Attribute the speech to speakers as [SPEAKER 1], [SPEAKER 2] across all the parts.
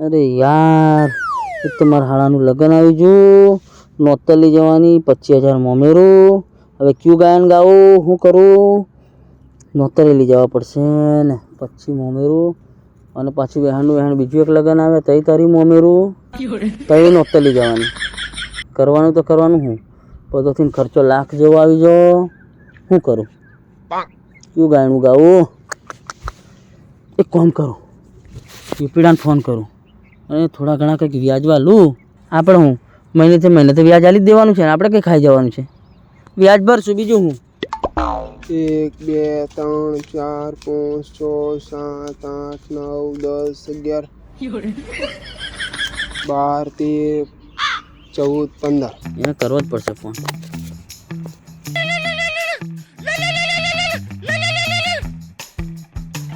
[SPEAKER 1] અરે યાર તમારા હાળાનું લગ્ન આવી ગયું નોતલી જવાની, પચીસ હજાર મોમેરું. હવે ક્યુ ગાયન ગાવું શું કરું? નોતરે લઈ જવા પડશે ને, પછી મોમેરું. અને પાછું વહેણનું વહેણ, બીજું એક લગ્ન આવે, તઈ તારી મોમેરું. તઈ લઈ જવાની. કરવાનું તો કરવાનું હું. પદોથી ખર્ચો લાખ જેવો આવી જાઓ શું કરું? ક્યુ ગાયનું ગાવું? એક કોમ કરું. પીપીડાને ફોન કરું. અને થોડા ઘણા કંઈક વ્યાજવા લઉં આપણે હું મહિનેથી મહિને તો વ્યાજ આલી જ દેવાનું છે ને આપણે કંઈ ખાઈ જવાનું છે વ્યાજ ભરશું બીજું હું
[SPEAKER 2] એક બે ત્રણ ચાર પાંચ છ સાત આઠ નવ દસ અગિયાર બાર તેર ચૌદ પંદર
[SPEAKER 1] એને કરવો જ પડશે ફોન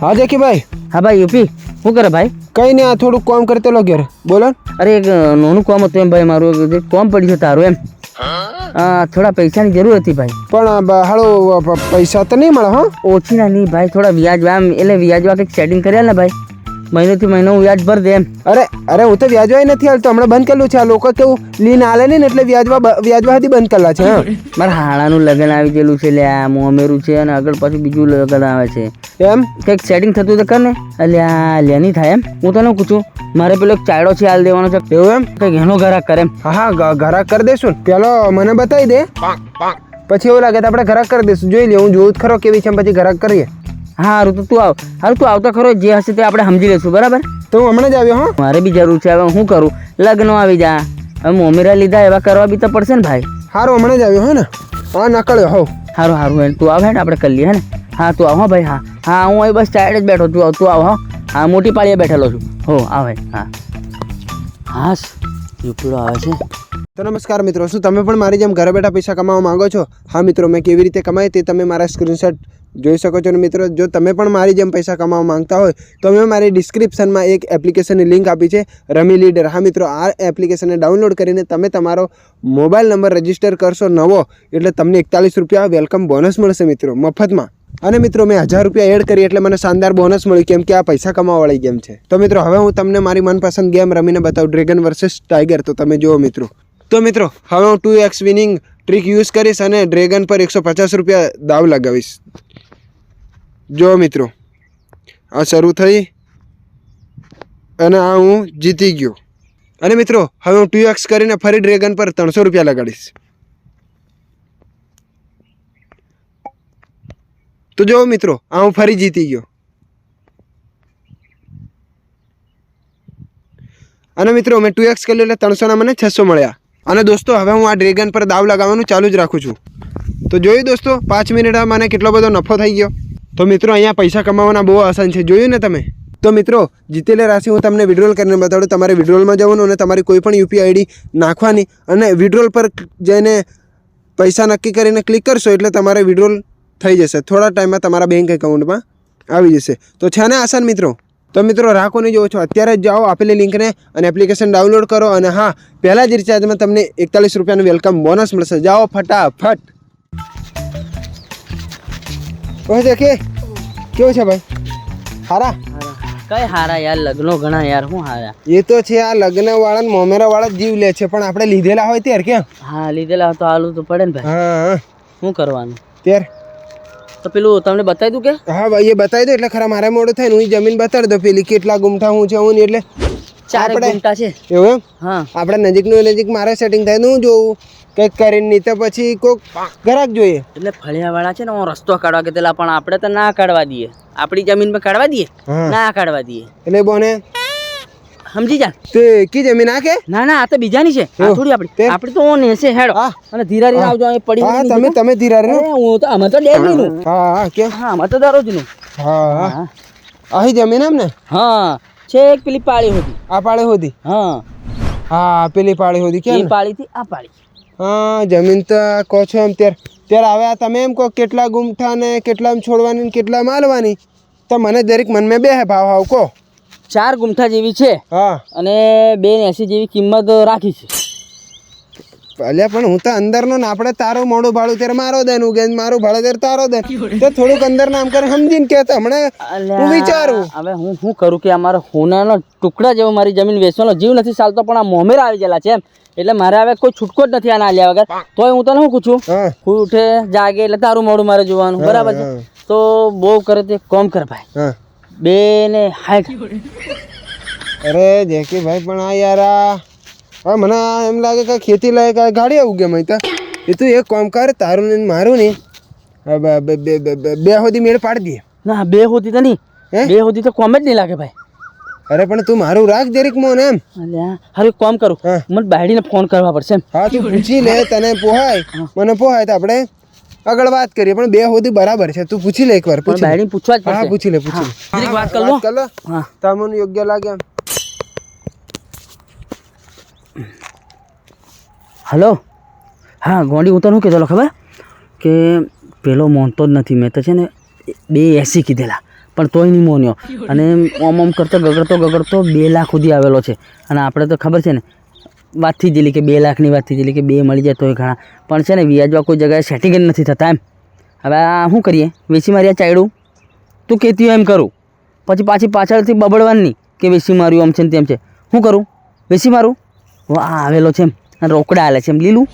[SPEAKER 2] હા દેખી ભાઈ
[SPEAKER 1] હા ભાઈ યુપી શું કરે ભાઈ?
[SPEAKER 2] કઈ નહીં આ થોડું કામ કરતો લો ઘેર. બોલો.
[SPEAKER 1] અરે એક નાનું કામ હતું એમ ભાઈ મારું જે કોમ પડ્યું છે તારું એમ. થોડા પૈસાની જરૂર હતી ભાઈ.
[SPEAKER 2] પણ હાલો પૈસા તો નહીં મળે હા?
[SPEAKER 1] ઓછી ના નહીં ભાઈ થોડા વ્યાજ એટલે વ્યાજવા કંઈક સેટિંગ કર્યા ને ભાઈ. મહિનેથી મહિનો વ્યાજ ભર દે એમ.
[SPEAKER 2] અરે અરે હું તો વ્યાજવાય નથી હાલતો. હમણાં બંધ કરેલું છે આ લોકો કેવું લીન આલે નહીં ને એટલે વ્યાજવા વ્યાજવા હતી બંધ કરેલા છે
[SPEAKER 1] મારા હાળાનું લગ્ન આવી ગયેલું છે લે હું અમેરું છે અને આગળ પાછું બીજું લગ્ન આવે છે.
[SPEAKER 2] એમ?
[SPEAKER 1] કંઈક સેટિંગ થતું તો કર ને. અલ્યા આ લે નહીં થાય એમ. હું તને પૂછું મારે પેલો એક ચાયડો છે હાલ દેવાનો છે.
[SPEAKER 2] એવું એમ?
[SPEAKER 1] કંઈક એનો ઘરાક કરે એમ.
[SPEAKER 2] હા હા ઘરાક કરી દેશું ને. પેલો મને બતાવી દે. પછી એવું લાગે તો આપણે ઘરાક કરી દઈશું. જોઈ લે હું જોઉં જ ખરો કેવી છે પછી ઘરાક કરીએ.
[SPEAKER 1] હા હારું તો તું આવ. હારું તું આવતો ખરો જે હશે તે આપણે સમજી લઈશું બરાબર?
[SPEAKER 2] તો હું હમણાં જ આવ્યો હા.
[SPEAKER 1] મારે બી જરૂર છે હવે હું કરું? લગ્ન આવી જા. હવે મોમેરા લીધા એવા કરવા બી તો પડશે ને ભાઈ.
[SPEAKER 2] સારું હમણાં જ આવ્યો હે ને. હા નકળ્યો હો.
[SPEAKER 1] સારું સારું હે તું આવે ને આપણે કરી લઈએ હે ને? હા તું આવ હો ભાઈ હા. હા હું અહીં બસ સાઈડ જ બેઠો તું આવ તું આવ હો. હા મોટી પાળીએ બેઠેલો છું. હો આવે હા હા. યુપીડો આવે છે.
[SPEAKER 2] તો નમસ્કાર મિત્રો શું તમે પણ મારી જેમ ઘરે બેઠા પૈસા કમાવા માંગો છો? હા મિત્રો મેં કેવી રીતે કમાય તે તમે મારા સ્ક્રીનશોટ જોઈ શકો છો ને મિત્રો, જો તમે પણ મારી જેમ પૈસા કમાવા માંગતા હોય, તો મેં મારી ડિસ્ક્રિપ્શનમાં એક એપ્લિકેશનની લિંક આપી છે, રમી લીડર હા મિત્રો, આ એપ્લિકેશનને ડાઉનલોડ કરીને તમે તમારો મોબાઈલ નંબર રજિસ્ટર કરશો નવો, એટલે તમને એકતાલીસ રૂપિયા વેલકમ બોનસ મળશે મિત્રો, મફતમાં. અને મિત્રો, મેં હજાર રૂપિયા એડ કરી એટલે મને શાનદાર બોનસ મળ્યું, કેમ કે આ પૈસા કમાવાવાળી ગેમ છે. તો મિત્રો, હવે હું તમને મારી મનપસંદ ગેમ રમીને બતાવું ડ્રેગન વર્સેસ ટાઈગર તો તમે જુઓ મિત્રો. તો મિત્રો, હવે હું two x winning trick use કરીશ અને ડ્રેગન પર એકસો પચાસ રૂપિયા દાવ લગાવીશ. જો મિત્રો, આ શરૂ થઈ અને આ હું જીતી ગયો. અને મિત્રો, હવે હું ટુ એક્સ કરીને ફરી ડ્રેગન પર ત્રણસો રૂપિયા લગાડીશ. તો જો મિત્રો, આ હું ફરી જીતી ગયો. અને મિત્રો, મેં ટુ એક્સ કર્યું એટલે ત્રણસોના મને છસો મળ્યા. અને દોસ્તો, હવે હું આ ડ્રેગન પર દાવ લગાવવાનું ચાલુ જ રાખું છું. તો જોયું દોસ્તો, પાંચ મિનિટમાં મને કેટલો બધો નફો થઈ ગયો. તો મિત્રો, અહીંયા પૈસા કમાવાના બહુ આસાન છે. જોયું ને તમે? તો મિત્રો, જીતેલી રાશિ હું તમને વિડ્રોલ કરીને બતાડું. તમારે વિડ્રોલમાં જવાનું અને તમારી કોઈ પણ યુપીઆઈ આઈડી નાખવાની અને વિડ્રોલ પર જઈને પૈસા નક્કી કરીને ક્લિક કરશો એટલે તમારે વિડ્રોલ થઈ જશે. થોડા ટાઈમમાં તમારા બેંક એકાઉન્ટમાં આવી જશે. તો છે ને આસાન મિત્રો? તો મિત્રો રાખો નહીં જોવો છો? અત્યારે જ જાઓ, આપેલી લિંકને અને એપ્લિકેશન ડાઉનલોડ કરો અને હા, પહેલાં જ રિચાર્જમાં તમને એકતાલીસ રૂપિયાનું વેલકમ બોનસ મળશે. જાઓ, ફટાફટ. ઓહ દેખે? કેવો છે ભાઈ? હારા?
[SPEAKER 1] કઈ હારા યાર લગ્નો ઘણા યાર હું હારા.
[SPEAKER 2] એ તો છે આ લગ્ન વાળા મોમેરા વાળા જીવ લે છે પણ આપણે લીધેલા હોય ત્યાર કેમ?
[SPEAKER 1] હા લીધેલા તો હાલું તો પડે ને ભાઈ.
[SPEAKER 2] હા હા.
[SPEAKER 1] શું કરવાનું?
[SPEAKER 2] ત્યાર?
[SPEAKER 1] તો પેલું તમને બતાવી દઉં કે?
[SPEAKER 2] હા ભાઈ એ બતાવી દો એટલે ખરા મારે મોડું થાય ને હું જમીન બતાડી દો પેલી કેટલા ગુમઠા હું છે હું ને એટલે.
[SPEAKER 1] ચાર ઘંટા છે.
[SPEAKER 2] એવું
[SPEAKER 1] હા.
[SPEAKER 2] આપણે નજીકનું નજીક મારે સેટિંગ થાય હું જોઉં. કંઈક કરીને નહીં તો પછી કોક ગ્રાહક જોઈએ.
[SPEAKER 1] એટલે ફળિયાવાળા છે ને હું રસ્તો કાઢવા કીધેલા પણ આપણે તો ના કાઢવા દઈએ. આપણી જમીન પર કાઢવા દઈએ? ના કાઢવા દઈએ.
[SPEAKER 2] એટલે બોને?
[SPEAKER 1] સમજી જા?
[SPEAKER 2] તે કી જમીન આ કે?
[SPEAKER 1] ના ના આ તો બીજાની છે. આ થોડી આપણી.
[SPEAKER 2] તે?
[SPEAKER 1] આપણી તો ઓન છે હેડો. અને ધીરા ધીરા આવજો અહીં પડી
[SPEAKER 2] હા તમે તમે ધીરા
[SPEAKER 1] રે હું તો અમે તો ડેલી નું
[SPEAKER 2] હા હા કે
[SPEAKER 1] હા અમે તો દરરોજનું.
[SPEAKER 2] નું હા.
[SPEAKER 1] હા.
[SPEAKER 2] અહીં જમીન એમ ને?
[SPEAKER 1] હા. છેક પેલી પાળી હતી
[SPEAKER 2] આ પાળી હોધી
[SPEAKER 1] હા.
[SPEAKER 2] હા પેલી પાળી
[SPEAKER 1] એ
[SPEAKER 2] કેમ?
[SPEAKER 1] પાળી થી આ પાળી.
[SPEAKER 2] હા જમીન તો કહો છો એમ ત્યારે. ત્યારે હવે આ તમે એમ કહો કેટલા ગુમઠા ને કેટલા છોડવાની ને કેટલા માલવાની તો મને દરેક મનમાં બે ભાવ હાવ કહો.
[SPEAKER 1] ચાર ગુમઠા જેવી છે
[SPEAKER 2] હા.
[SPEAKER 1] અને બે એસી જેવી કિંમત રાખી છે.
[SPEAKER 2] અલ્યા પણ હું તો અંદરનો ને આપણે તારો મોડું ભાડું ત્યારે મારો દેન ઉગે મારું ભાડું ત્યારે તારો દે. તો થોડુંક અંદર નામ કરે સમજીને કે હમણાં હું વિચારું.
[SPEAKER 1] હવે હું શું કરું કે અમારો હોનાનો ટુકડા જેવો મારી જમીન વેચવાનો જીવ નથી ચાલતો પણ આ મોમેર આવી ગયેલા છે એમ. એટલે મારે હવે કોઈ છૂટકો જ નથી આના આલ્યા વગર. તોય હું તને શું પૂછું?
[SPEAKER 2] હું.
[SPEAKER 1] ઉઠે જાગે એટલે તારું મોડું મારે જોવાનું. બરાબર છે? તો બહુ કરે તે કોમ કર ભાઈ. બે ને હાઈટ
[SPEAKER 2] અરે જેકી ભાઈ પણ આ યાર હા મને એમ લાગે કે ખેતી લાયક ગાડી આવું ગયા મહિતા એ તું એક કામ કર તારું ને મારું ને આ બ- સુધી મેળ પાડી દે.
[SPEAKER 1] ના બે સુધી તો નહીં.
[SPEAKER 2] હે?
[SPEAKER 1] બે સુધી તો કોમ જ નહીં લાગે ભાઈ.
[SPEAKER 2] અરે પણ તું મારું રાખ જરીક મોન એમ.
[SPEAKER 1] હારું એક કામ કરું. મને બાયડીને ફોન કરવા પડશે એમ.
[SPEAKER 2] હા તું પૂછી લે તને પોહાય. મને પોહાય તો આપણે આગળ વાત કરીએ પણ બે સુધી બરાબર છે. તું પૂછી લે એકવાર પૂછી
[SPEAKER 1] પૂછવા જ
[SPEAKER 2] હા પૂછી લે પૂછી
[SPEAKER 1] વાત કર લો. હા.
[SPEAKER 2] તમને યોગ્ય લાગે એમ.
[SPEAKER 1] હલો? હા, ગોંડી હું તને શું કીધેલો ખબર? કે પેલો મોનતો જ નથી. મેં તો છે ને બે એસી કીધેલા, પણ તોય નહીં મોન્યો અને ઓમ ઓમ કરતો, ગગડતો ગગડતો બે લાખ સુધી આવેલો છે. અને આપણે તો ખબર છે ને, વાત થઈ ગયેલી કે બે લાખની વાત થઈ ગયેલી કે બે મળી જાય તોય ઘણા. પણ છે ને વ્યાજવા કોઈ જગ્યાએ સેટિંગ જ નથી થતા એમ. હવે આ શું કરીએ? વેચી માર્યા ચાયડું? તું કહેતી એમ કરું. પછી પાછી પાછળથી બબડવાની કે વેચી માર્યું આમ છે ને તેમ છે. શું કરું? વેચી મારું? વાહ, આવેલો છે એમ. રોકડા આલે છે એમ. લીલું?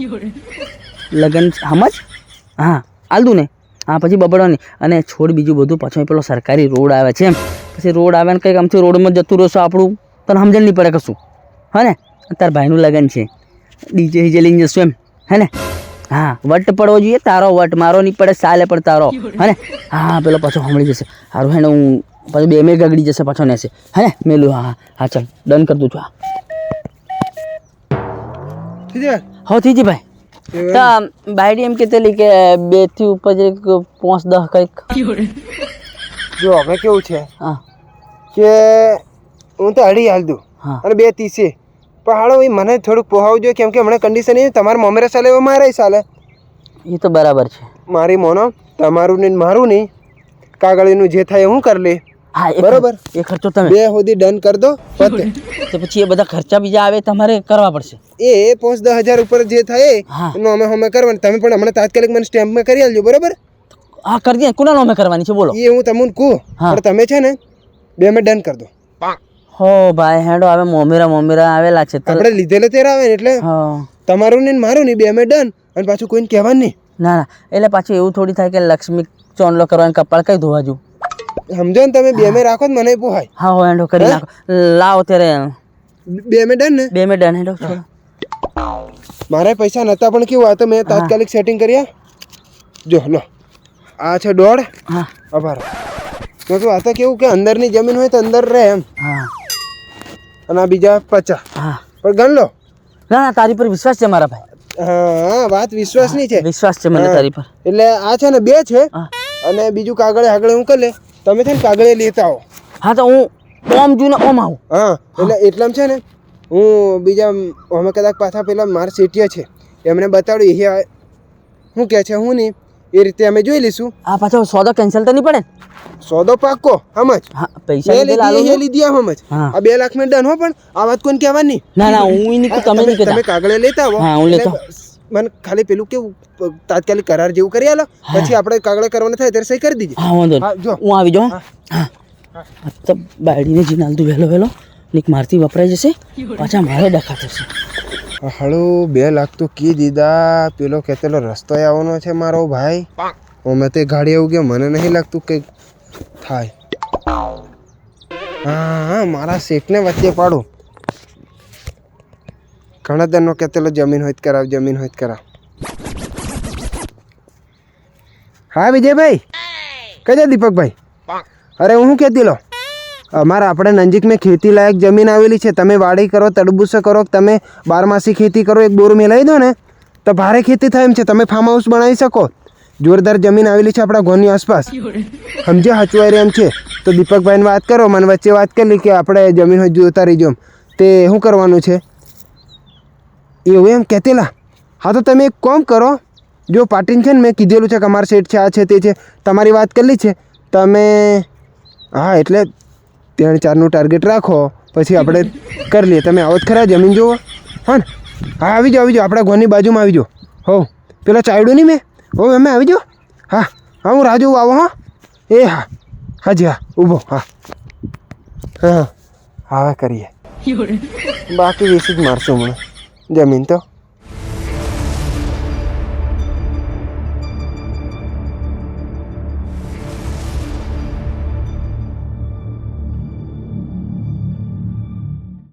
[SPEAKER 1] લગન સમજ હા આલદું ને. હા, પછી બબડવાની. અને છોડ બીજું બધું પાછું પેલો સરકારી રોડ આવે છે એમ. પછી રોડ આવે ને કંઈક આમથી રોડમાં જતું રહેશો આપણું. તને સમજણ નહીં પડે કશું. હા ને? તારા ભાઈનું લગન છે. ડીજે હીજે લઈને જશું એમ. હે ને? હા, વટ પડવો જોઈએ. તારો વટ, મારો નહીં પડે, સાલે પણ તારો. હે હા, પેલો પાછો સાંભળી જશે. સારું હે ને, હું પાછું બે મેં ગગડી જશે, પાછો નેસે. હે મેલું હા હા હા, ચાલ. ડન કરી દઉં છું, હા.
[SPEAKER 2] ઠીક
[SPEAKER 1] હો થઈ જી ભાઈ. તો બાયડી એમ કહેતેલી કે બેથી ઉપર જે પાંચ દસ કંઈક.
[SPEAKER 2] જો હવે કેવું છે?
[SPEAKER 1] હા.
[SPEAKER 2] કે હું તો અઢી હાલ દઉં.
[SPEAKER 1] હા.
[SPEAKER 2] અને બે ત્રીસે. પણ હાલો એ મને થોડુંક પોહાવું જોઈએ કેમ કે હમણાં કન્ડિશન એ તમારા મમરે ચાલે એવો મારે ચાલે
[SPEAKER 1] એ તો બરાબર છે.
[SPEAKER 2] મારી મોનો તમારું નહીં મારું નહીં. કાગળીનું જે થાય હું કરી લે
[SPEAKER 1] હા
[SPEAKER 2] બરોબર.
[SPEAKER 1] એ ખર્ચો તમે.
[SPEAKER 2] બે સુધી ડન કરી દો. પતે.
[SPEAKER 1] તો પછી એ બધા ખર્ચા બીજા આવે તમારે કરવા પડશે.
[SPEAKER 2] એ પાંચ દસ હજાર ઉપર જે થાય. એનું અમે અમે કરવાનું. તમે પણ હમણાં તાત્કાલિક મને સ્ટેમ્પમાં કરી આલજો બરોબર?
[SPEAKER 1] હા કરી દે. કોના અમે કરવાની છે બોલો.
[SPEAKER 2] એ હું તમને કહું.
[SPEAKER 1] હા.
[SPEAKER 2] પણ તમે છે ને બે મેં ડન કરી દો.
[SPEAKER 1] હો ભાઈ હેડો હવે મોમેરા મોમેરા આવેલા છે.
[SPEAKER 2] આપણે લીધેલે તેરા આવે ને એટલે તમારું ને મારું નહીં બે મેં ડન અને પાછું કોઈને કહેવાનું નહીં.
[SPEAKER 1] ના ના. એટલે પાછું એવું થોડી થાય કે લક્ષ્મી ચોંડલો કરવાની કપાળ કઈ ધોવા જવું?
[SPEAKER 2] સમજો ને તમે બે મેં રાખો ને મને પોહાય.
[SPEAKER 1] હા હો એન્ડો કરી નાખો. લાવો ત્યારે.
[SPEAKER 2] બે મેં ડન ને?
[SPEAKER 1] બે મે ડન હેડો
[SPEAKER 2] મારા પૈસા નહોતા પણ કેવું આ તો મેં તાત્કાલિક સેટિંગ કર્યા જો લો. આ છે દોઢ
[SPEAKER 1] હા.
[SPEAKER 2] આભાર. તો તો આ તો કેવું કે અંદરની જમીન હોય તો અંદર રહે એમ.
[SPEAKER 1] હા.
[SPEAKER 2] અને આ બીજા પચાસ
[SPEAKER 1] હા.
[SPEAKER 2] પણ ગણ લો.
[SPEAKER 1] ના ના તારી પર વિશ્વાસ છે મારા ભાઈ.
[SPEAKER 2] હા હા વાત વિશ્વાસની છે.
[SPEAKER 1] વિશ્વાસ છે મને તારી પર.
[SPEAKER 2] એટલે આ છે ને બે છે. અને બીજું કાગળે આગળ હું કરી લે. તમે છે ને કાગળે લેતા આવો.
[SPEAKER 1] હા તો હું ઓમ જુને ઓમ આવું.
[SPEAKER 2] હા એટલે એટલામાં છે ને હું બીજા અમે કદાચ પાછા પેલા મારા સેટીએ છે એમને બતાડ્યું એ શું કહે છે હું નહીં એ રીતે અમે જોઈ લઈશું.
[SPEAKER 1] આ પાછો સોદો કેન્સલ તો નહીં પડે
[SPEAKER 2] સોદો પાક્કો હમજ
[SPEAKER 1] પૈસા
[SPEAKER 2] લીધી એ લીધી આ હમજ આ બે લાખમાં ડન હો પણ આ વાત કોઈને કહેવાની
[SPEAKER 1] ના ના હું નહીં તમે
[SPEAKER 2] તમે કાગળે લેતા આવો.
[SPEAKER 1] હા, હું લેતો.
[SPEAKER 2] મને ખાલી પેલું કેવું તાત્કાલિક કરાર જેવું કરી આલો પછી આપણે કાગળે કરવાનું થાય ત્યારે સહી કરી દીધી
[SPEAKER 1] હા વાંધો.
[SPEAKER 2] જો.
[SPEAKER 1] હું આવી જાઉં હા. તો બાળીને જી નાલતું વહેલો વહેલો નીક મારથી વપરાઈ જશે પાછા મારે ડખા થશે
[SPEAKER 2] હળો બે લાખ તો કી દીધા પેલો કેતેલો રસ્તો આવવાનો છે મારો ભાઈ. અમે તે ગાડી આવું ગયો મને નહીં લાગતું કંઈક થાય. હા હા મારા શેઠને વચ્ચે પાડું. ઘણા દરનો કહેતેલો જમીન હોય કરાવ, જમીન હોય કરાવ. હા, વિજયભાઈ? કજા દીપકભાઈ? અરે, હું કહેતી લો? અમારા આપણે નજીક મેં ખેતી લાયક જમીન આવેલી છે. તમે વાડી કરો, તડબૂસો કરો, તમે બારમાસી ખેતી કરો, એક બોર મેલાવી દો ને, તો ભારે ખેતી થાય એમ છે. તમે ફાર્મ હાઉસ બનાવી શકો. જોરદાર જમીન આવેલી છે આપણા ઘરની આસપાસ. સમજે હચવાઈ એમ છે. તો દીપકભાઈને વાત કરો, મને વચ્ચે વાત કરી કે આપણે જમીન હોય જોતા રહીજો તે શું કરવાનું છે? એવું એમ કહેતેલા. હા તો તમે એક કોમ કરો. જો પાટીન છે ને મેં કીધેલું છે કે અમારા સેટ છે આ છે તે છે તમારી વાત કરેલી છે. તમે હા એટલે ત્રણ ચારનું ટાર્ગેટ રાખો પછી આપણે કરી લઈએ. તમે આવો જ ખરા જમીન જુઓ. હા ને? હા આવી જાઓ આવી જાઓ. આપણા ઘરની બાજુમાં આવી જાઓ. હો પેલા ચાયડો નહીં મેં? હો અમે આવી જાઓ. હા હા હું રાજુ આવો હા. એ હા. હાજી હા ઊભો. હા. હા હા. કરીએ. બાકી વેસી જ મારશું હમણાં. જમીન તો